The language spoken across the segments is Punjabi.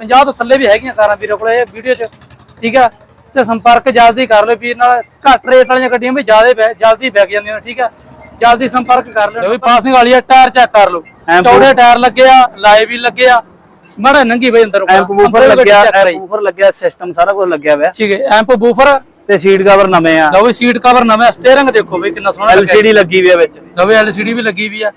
50 ਤੋਂ ਥੱਲੇ ਵੀ ਹੈਗੀਆਂ ਕਾਰਾਂ ਵੀਰੇ ਕੋਲ ਵੀਡੀਓ 'ਚ ਠੀਕ ਆ? ਤੇ ਸੰਪਰਕ ਜਲਦੀ ਕਰ ਲਓ ਵੀਰ ਨਾਲ ਘੱਟ ਰੇਟ ਵਾਲੀਆਂ ਗੱਡੀਆਂ ਵੀ ਜ਼ਿਆਦਾ ਜਲਦੀ ਵਿਕ ਜਾਂਦੀਆਂ ਨੇ ਠੀਕ ਆ? ਜਲਦੀ ਸੰਪਰਕ ਕਰ ਲਿਓ। ਵੀ ਪਾਸਿੰਗ ਵਾਲੀ ਆ ਟਾਇਰ ਚੈੱਕ ਕਰ ਲਓ। ਚੌੜੇ ਟਾਇਰ ਲੱਗੇ ਆ ਲਾਈਵ ਵੀ ਲੱਗੇ ਆ ਮੜਾ ਨੰਗੀ ਬਈ ਅੰਦਰ ਐਂਪ ਬੂਫਰ ਲੱਗਿਆ ਐਂਪ ਬੂਫਰ ਲੱਗਿਆ ਸਿਸਟਮ ਸਾਰਾ ਕੁਝ ਲੱਗਿਆ ਹੋਇਆ। ਠੀਕ ਹੈ ਐਂਪ ਬੂਫਰ। ਤੇ ਸੀਟ ਕਵਰ ਨਵੇਂ ਆ। ਲਓ ਵੀ ਸੀਟ ਕਵਰ ਨਵਾਂ ਸਟੀਅਰਿੰਗ ਦੇਖੋ ਬਈ ਕਿੰਨਾ ਸੋਹਣਾ LCD ਲੱਗੀ ਹੋਈ ਆ ਵਿੱਚ। ਲਓ ਵੀ ਐਲਸੀਡੀ ਵੀ ਲੱਗੀ ਵੀ ਆ।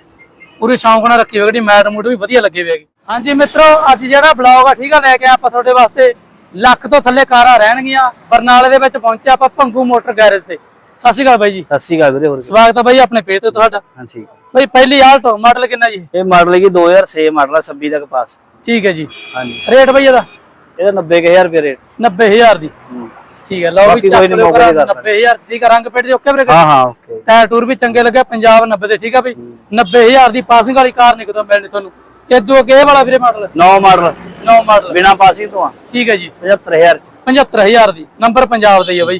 ਪੂਰੀ ਸ਼ੌਂਕ ਨਾਲ ਰੱਖੀ ਹੋਈ ਗੱਡੀ ਮੈਟ ਮੂਡ ਵੀ ਵਧੀਆ ਲੱਗੇ ਹੋਏ ਹਾਂਜੀ ਮਿੱਤਰੋ ਅੱਜ ਜਿਹੜਾ ਬਲੌਗ ਆ ਠੀਕ ਆ ਲੈ ਕੇ ਆਪਾਂ ਤੁਹਾਡੇ ਵਾਸਤੇ ਲੱਖ ਤੋਂ ਥੱਲੇ ਕਾਰਾਂ ਰਹਿਣਗੀਆਂ ਬਰਨਾਲੇ ਦੇ ਵਿੱਚ ਪਹੁੰਚੇ ਆਪਾਂ ਭੰਗੂ ਮੋਟਰ ਗੈਰੇਜ ਤੇ। ਸਤਿ ਸ਼੍ਰੀ ਅਕਾਲ ਬਾਈ ਜੀ। ਸਤਿ ਸ਼੍ਰੀ ਅਕਾਲ ਵੀਰੇ ਹੋਰ ਕੀ- ਸਵਾਗਤ ਹੈ ਬਾਈ ਆਪਣੇ ਪੇਜ ਤੇ ਤੁਹਾਡਾ। ਹਾਂ ਠੀਕ ਬਾਈ ਪਹਿਲੀ ਆਲਟੋ ਮਾਡਲ ਕਿੰਨਾ ਜੀ? ਇਹ ਮਾਡਲ ਹੈਗੀ 2006 ਮਾਡਲ ਆ 26 ਤੱਕ ਪਾਸ ਠੀਕ ਹੈ ਜੀ। ਹਾਂਜੀ। ਰੇਟ ਬਾਈ ਇਹਦਾ? ਇਹਦਾ 90000 ਰੁਪਏ ਰੇਟ। 90000 ਦੀ। ਠੀਕ ਹੈ ਲਓ ਵੀ ਬਾਕੀ ਚੱਕ ਕੋਈ ਨੀ, ਲਿਓ ਮੌਕੇ ਤੇ ਕਰਾ ਕਰ 90000 ਠੀਕ ਆ ਰੰਗ ਪੇਟ ਦੇ ਓਕੇ ਵੀਰੇ ਹਾਂ ਹਾਂ ਓਕੇ। ਟਾਇਰ ਟੂਰ ਵੀ ਚੰਗੇ ਲੱਗੇ ਪੰਜਾਬ 90 ਦੇ ਠੀਕ ਆ ਬਈ? 90000 ਦੀ ਪਾਸਿੰਗ ਵਾਲੀ ਕਾਰ ਨਹੀਂ ਕਿਤੋਂ ਮਿਲਣੀ ਤੁਹਾਨੂੰ। ਇਦੋਂ ਅੱਗੇ ਇਹ ਵਾਲਾ ਵੀਰੇ ਮਾਡਲ ਨੌ ਮਾਡਲ ਨੌ ਮਾਡਲ ਬਿਨਾ ਪਾਸਿੰਗ ਤੋਂ ਆ। ਠੀਕ ਹੈ ਜੀ। 75000 ਚ। 75000 ਦੀ। ਨੰਬਰ ਪੰਜਾਬ ਦਾ ਹੀ ਹੈ ਬਈ।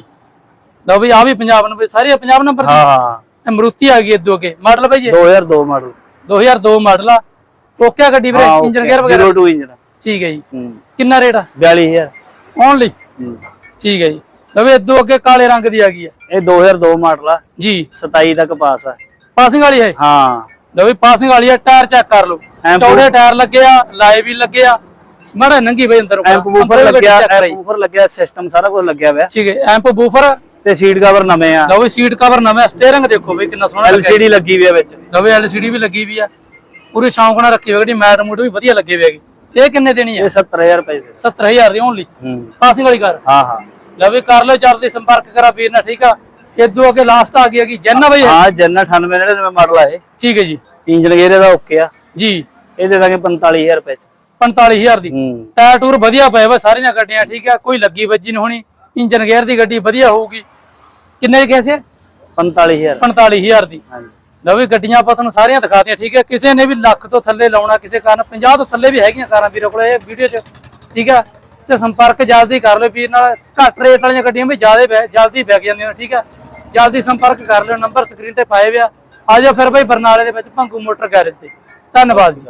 ਲਓ ਬਈ ਆ ਵੀ ਪੰਜਾਬ ਨੰਬਰ ਸਾਰੇ ਪੰਜਾਬ ਨੰਬਰ ਹਾਂ ਹਾਂ। ਇਹ ਮਰੂਤੀ ਆ ਗਈ ਇਦੋਂ ਅੱਗੇ ਮਾਡਲ ਬਈ ਜੀ 2002 ਮਾਡਲ 2002 ਮਾਡਲ ਆ। ਓਕੇ ਆ ਗੱਡੀ ਵੀਰੇ ਹਾਂ ਇੰਜਨ ਗੇਅਰ ਵਗੈਰਾ? 02 ਇੰਜਨ ਠੀਕ ਹੈ ਜੀ। ਹੂੰ। ਕਿੰਨਾ ਰੇਟ ਆ? 42000 ਓਨਲੀ ਹੂੰ। ਠੀਕ ਹੈ ਜੀ। ਲਓ ਵੀ ਇਦੋਂ ਅੱਗੇ ਕਾਲੇ ਰੰਗ ਦੀ ਆ ਗਈ ਆ ਇਹ 2002 ਮਾਡਲ ਆ। ਜੀ। 27 ਤੱਕ ਪਾਸ ਆ। ਪਾਸਿੰਗ ਵਾਲੀ ਹੈ? ਹਾਂ। ਲਓ ਵੀ ਪਾਸਿੰਗ ਵਾਲੀ ਆ ਟਾਇਰ ਚੈੱਕ ਕਰ ਲਓ। ਚੌੜੇ ਟਾਇਰ ਲੱਗੇ ਆ ਲਾਈਵ ਵੀ ਲੱਗੇ ਆ। ਮੜਾ ਨੰਗੀ ਬਈ ਅੰਦਰ ਐਂਪ ਬੂਫਰ ਲੱਗਿਆ ਐਂਪ ਬੂਫਰ ਲੱਗਿਆ ਸਿਸਟਮ ਸਾਰਾ ਕੁਝ ਲੱਗਿਆ ਹੋਇਆ। ਠੀਕ ਹੈ ਐਂਪ ਬੂਫਰ ਤੇ ਸੀਟ ਕਵਰ ਨਵੇਂ ਆ। ਲਓ ਵੀ ਸੀਟ ਕਵਰ ਨਵਾਂ ਸਟੀਅਰਿੰਗ ਦੇਖੋ ਬਈ ਕਿੰਨਾ ਸੋਹਣਾ ਲੱਗਿਆ LCD ਲੱਗੀ ਹੋਈ ਆ ਵਿੱਚ। ਲਓ ਵੀ ਐਲਸੀਡੀ ਵੀ ਲੱਗੀ ਵੀ ਆ। ਪੂਰੀ ਸ਼ੌਂਕ ਨਾਲ ਰੱਖੀ ਹੋਈ ਗੱਡੀ ਮੈਟ ਮੂਡ ਵੀ ਵਧੀਆ ਲੱਗੇ ਹੋਏ ਇਹ ਕਿੰਨੇ ਦੇਣੀ ਆ? ਇਹ 70000 ਰੁਪਏ ਦੇ। 70000 ਦੀ ਓਨਲੀ ਹੂੰ। ਪਾਸਿੰਗ ਵਾਲੀ ਕਾਰ? ਹਾਂ ਹਾਂ। ਲਓ ਵੀ ਕਰ ਲਓ ਜਲਦੀ ਸੰਪਰਕ ਕਰਾ ਵੀਰ ਨਾਲ ਠੀਕ ਆ? ਇਦੋਂ ਅੱਗੇ ਲਾਸਟ ਆ ਗਈ ਹੈਗੀ ਜੈਨਾ ਬਈ? ਹਾਂ ਜੰਨਾ 98 ਮਾਡਲ ਆ ਇਹ। ਠੀਕ ਹੈ ਜੀ। ਇੰਜਨ ਗੇਅਰ ਇਹਦਾ ਓਕੇ ਆ। ਜੀ। ਇਹ ਦੇ ਦਾਂਗੇ 45000 ਰੁਪਏ ਚ। 45000 ਦੀ। ਹੂੰ। ਟਾਇਰ ਟੂਰ ਵਧੀਆ ਪਏ ਵਾ ਸਾਰੀਆਂ ਗੱਡੀਆਂ ਠੀਕ ਆ ਕੋਈ ਲੱਗੀ ਵੱਜੀ ਨਹੀਂ ਹੋਣੀ। ਇੰਜਨ ਗੇਅਰ ਦੀ ਗੱਡੀ ਵਧੀਆ ਹੋਊਗੀ। ਕਿੰਨੇ ਦੀ ਕੈਸੇ 45000 45000 ਦੀ। ਹਾਂਜੀ। ਲਓ ਵੀ ਗੱਡੀਆਂ ਆਪਾਂ ਤੁਹਾਨੂੰ ਸਾਰੀਆਂ ਦਿਖਾਤੀਆਂ ਠੀਕ ਹੈ ਕਿਸੇ ਨੇ ਵੀ ਲੱਖ ਤੋਂ ਥੱਲੇ ਲਾਉਣਾ ਕਿਸੇ ਕਾਰਨ 50 ਤੋਂ ਥੱਲੇ ਵੀ ਹੈਗੀਆਂ ਕਾਰਾਂ ਵੀਰੇ ਕੋਲ ਇਹ ਵੀਡੀਓ 'ਚ ਠੀਕ ਆ। ਤੇ ਸੰਪਰਕ ਜਲਦੀ ਕਰ ਲਓ ਵੀਰ ਨਾਲ। ਘੱਟ ਰੇਟ ਵਾਲੀਆਂ ਗੱਡੀਆਂ ਵੀ ਜ਼ਿਆਦਾ ਜਲਦੀ ਵਿਕ ਜਾਂਦੀਆਂ ਨੇ ਠੀਕ ਆ। ਜਲਦੀ ਸੰਪਰਕ ਕਰ ਲਿਓ ਨੰਬਰ ਸਕਰੀਨ ਤੇ ਪਾਏ ਹੋਏ ਆ ਜਾਓ ਫਿਰ ਬਈ ਬਰਨਾਲੇ ਦੇ ਵਿੱਚ ਭੰਗੂ ਮੋਟਰ ਗੈਰੇਜ ਤੇ। ਧੰਨਵਾਦ ਜੀ।